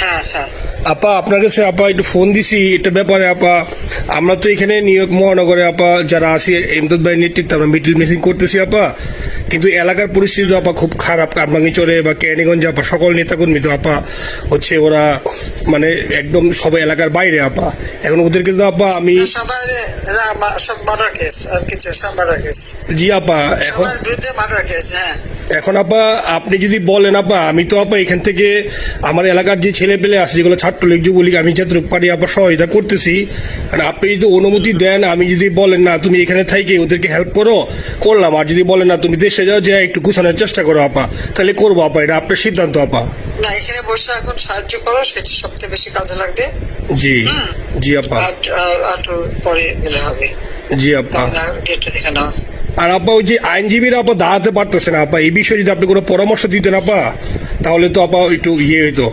হ্যাঁ হ্যাঁ। আপা, আপনার কাছে আপা একটু ফোন দিছি, এটা ব্যাপারে আপা, আমরা তো এখানে নিউ ইয়র্ক মহানগরে আপা যারা আছি, এমদাদ ভাই নেতৃত্বে আমরা মিডিল মিসিং করতেছি আপা। কিন্তু এলাকার পরিস্থিতি তো আপা খুব খারাপ। কারমাঙ্গিচরে বা ক্যানিগঞ্জে আপা সকল নেতাকর্মী তো আপা হচ্ছে ওরা মানে একদম সবাই এলাকার বাইরে আপা। এখন ওদেরকে তো আপা আমি সব সব জি আপা এখন হ্যাঁ। এখন আপা আপনি যদি বলেন আপা আমি তো আপা এখান থেকে আমার এলাকার যে ছেলে পেলে আছে যেগুলো ছাত্রলীগ যুবলীগ আমি যতটুকু পারি আপা সহায়তা করতেছি। আর আপনি যদি অনুমতি দেন আমি যদি বলেন না তুমি এখানে থাইকে ওদেরকে হেল্প করো করলাম। আর যদি বলেন না তুমি দেশে যাও যে একটু গুছানোর চেষ্টা করো আপা। তাহলে করব আপা এটা আপনার সিদ্ধান্ত আপা। না এখানে বসে এখন সাহায্য করো সেটা সবথেকে বেশি কাজে লাগবে। জি জি আপা। পরে গেলে হবে। জি আপা। গেটটা নাও। আর আপা ওই যে আইনজীবীরা আপা দাঁড়াতে পারতেছে না আপা। এই বিষয়ে যদি আপনি কোনো পরামর্শ দিতেন আপা তাহলে তো আপা একটু ইয়ে হইতো।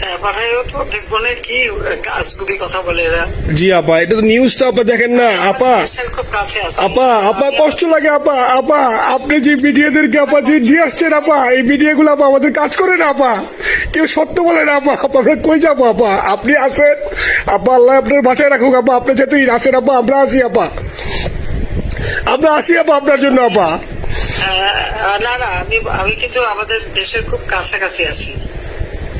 হ্যাঁ পাঠাইও তো দেখব না কি গাছগুলি কথা বলে এরা। জি আপা এটা তো নিউজ তো আপা দেখেন না আপা। দেশের খুব কাছে আছে। আপা আপা কষ্ট লাগে আপা আপা আপনি যে মিডিয়াদেরকে আপা যে দিয়ে আসছেন আপা এই মিডিয়াগুলো আপা আমাদের কাজ করে না আপা। কেউ সত্য বলে না আপা আপা আমরা কই যাব আপা? আপনি আসেন আপা আল্লাহ আপনার বাঁচায় রাখুক আপা আপনি যেহেতু আসেন আপা আমরা আসি আপা। আমরা আসি আপা আপনার জন্য আপা। না না আমি আমি কিন্তু আমাদের দেশের খুব কাছাকাছি আছি।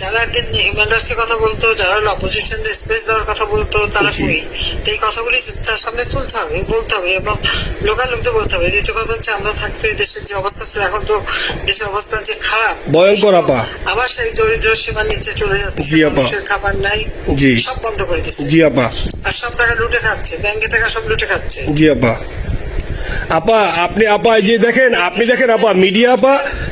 যারা হিউম্যান কথা বলতো যারা স্পেস দেওয়ার কথা বলতো তারা কই? তো এই কথাগুলি তার সামনে তুলতে হবে বলতে হবে এবং লোকাল লোকদের বলতে হবে। দ্বিতীয় কথা হচ্ছে আমরা থাকতে দেশের যে অবস্থা ছিল এখন তো দেশের অবস্থা যে খারাপ ভয়ঙ্কর আপা। আবার সেই দরিদ্র সীমার নিচে চলে যাচ্ছে মানুষের খাবার নাই সব বন্ধ করে দিচ্ছে। জি আপা। আর সব টাকা লুটে খাচ্ছে ব্যাংকের টাকা সব লুটে খাচ্ছে। জি আপা। আপা আপনি আপা যে দেখেন আপনি দেখেন আপা মিডিয়া আপা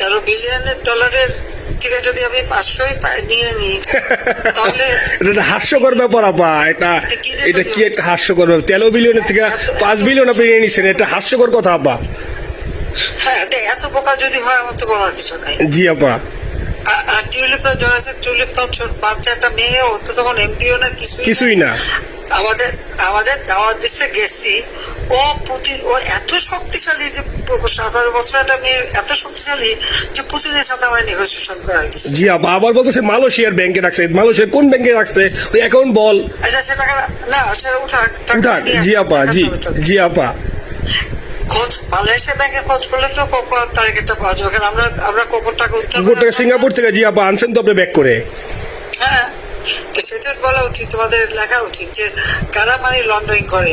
তেরো বিলিয়নের ডলারের থেকে যদি আমি পাঁচশোই নিয়ে নিই তাহলে এটা হাস্যকর ব্যাপার আপা। এটা এটা কি একটা হাস্যকর ব্যাপার? তেরো বিলিয়নের থেকে পাঁচ বিলিয়ন আপনি নিয়ে নিচ্ছেন এটা হাস্যকর কথা আপা। হ্যাঁ এত বোকা যদি হয় আমার তো বলার কিছু নাই। জি আপা। আর- টিউলিপ মেয়ে ও তো তখন এমপিও না কিছুই কিছুই না। আমাদের আমাদের দাওয়াত দিচ্ছে গেছি ও পুতিন ও এত শক্তিশালী যে সতেরো বছর একটা মেয়ে এত শক্তিশালী যে পুতিনের সাথে আমার নেগোসিয়েশন করা দিচ্ছে জি আবার বলতেছে মালয়েশিয়ার ব্যাংকে রাখছে। মালয়েশিয়ার কোন ব্যাংকে রাখছে? ওই অ্যাকাউন্ট বল। আচ্ছা সে টাকা না সেটা উঠাক টাকা উঠাক। জি আপা জি জি আপা। খোঁজ মালয়েশিয়া ব্যাংকে খোঁজ করলে তো কোকো তারিখটা পাওয়া যাবে? কারণ আমরা আমরা কোকোর টাকা উত্তর কুকুর থেকে সিঙ্গাপুর থেকে জি আপা আনছেন তো আপনি ব্যাক করে। হ্যাঁ সেটা বলা উচিত তোমাদের লেখা উচিত যে কারা মানি লন্ডারিং করে।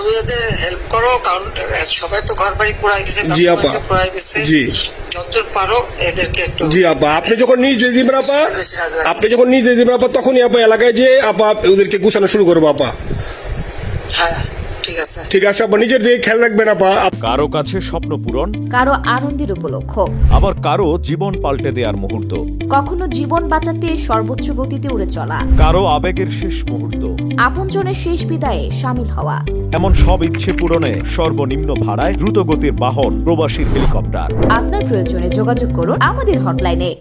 তুমি ওদের হেল্প করো কারণ সবাই তো ঘর বাড়ি পুরাই দিছে জি, আপা। দিছে জি। যতদূর পারো এদেরকে একটু জি আপা আপনি যখন নিজে দিবেন আপা আপনি যখন নিজে দিবেন আপা তখনই আপা এলাকায় যে আপা ওদেরকে গুছানো শুরু করব আপা ঠিক আছে। ঠিক আছে আপা নিজের দিকে খেয়াল রাখবেন আপা। কারও কাছে স্বপ্ন পূরণ কারও আনন্দের উপলক্ষ। আবার কারও জীবন পাল্টে দেওয়ার মুহূর্ত। কখনো জীবন বাঁচাতে সর্বোচ্চ গতিতে উড়ে চলা। কারও আবেগের শেষ মুহূর্ত। আপনজনের শেষ বিদায়ে সামিল হওয়া। এমন সব ইচ্ছে পূরণে সর্বনিম্ন ভাড়ায় দ্রুত গতির বাহন প্রবাসীর হেলিকপ্টার। আপনার প্রয়োজনে যোগাযোগ করুন আমাদের হটলাইনে।